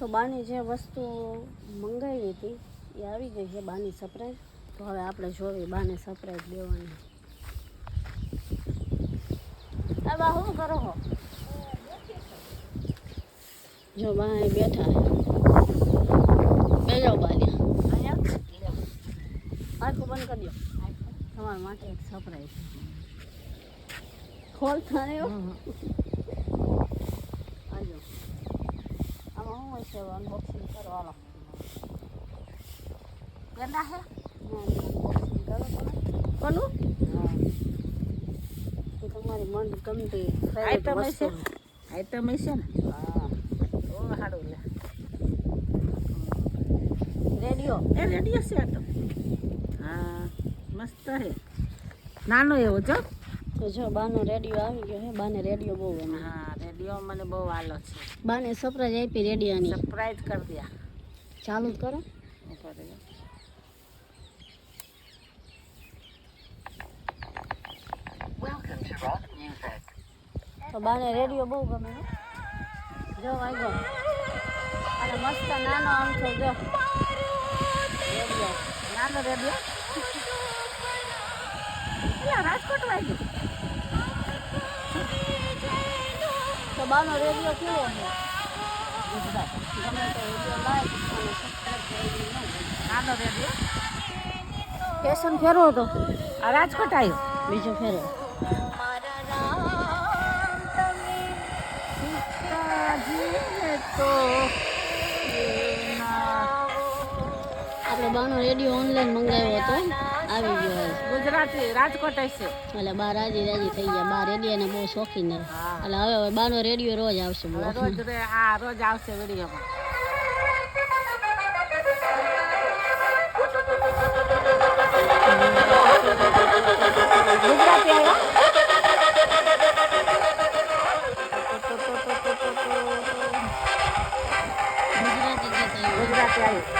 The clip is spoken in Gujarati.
તો બાની જે વસ્તુ મંગાવી હતી, એ આવી ગઈ છે બાની સરપ્રાઈઝ તો હવે આપણે જોવી બાને સરપ્રાઈઝ દેવાની. આ બા શું કરો છો જો બા બેઠા બેજો બાલ્યા આખું બંધ કરી દો. તમારા માટે એક સરપ્રાઈઝ ખોલ નહીં હો. આજો આમાં શું હોય છે અનબોક્સિંગ કરો હાલો ગંદા હે? અનબોક્સિંગ કરો તમે કોનું તમારી મન ગમતી આઈટમ છે આઈટમ હશે ને? હા. ઓ સારું લે. રેડિયો. એ રેડિયો છે આ તો. હા મસ્ત હે. નાનો એવો જો તો જો બાનો રેડિયો આવી ગયો હે. બાને રેડિયો બહુ ગમે હા. રેડિયો મને બહુ વાલો છે. બાને સરપ્રાઈઝ આપી રેડિયાની. સરપ્રાઈઝ કરી દ્યા ચાલુ જ કરો. તો બાને રેડિયો બહુ ગમે. જો વાગ્યો અને મસ્ત નાનો આમ છે જો. રેડિયો. નાનો રેડિયો. રાજકોટ વાગ્યો. બાનો રેડિયો કેવો છે? ગુજરાત. ગમે તો રેડિયો લાઈક અને સબસ્ક્રાઈબ કરી દેજો. નાનો રેડિયો સ્ટેશન ફેરવો તો. આ રાજકોટ આવ્યો બીજો ફેરો આપણે બાનો રેડિયો ઓનલાઈન મંગાવ્યો હતો આવી ગયો. ગુજરાતી રાજકોટ છે એટલે બા રાજી રાજી થઈ ગયા. બા રેડિયાને બહુ શોખીન છે. એટલે હવે હવે બાનો રેડિયો રોજ આવશે રોજ આ રોજ આવશે વિડીયોમાં. ગુજરાતી આવ્યો? ગુજરાતી ગીત ગુજરાતી આવ્યું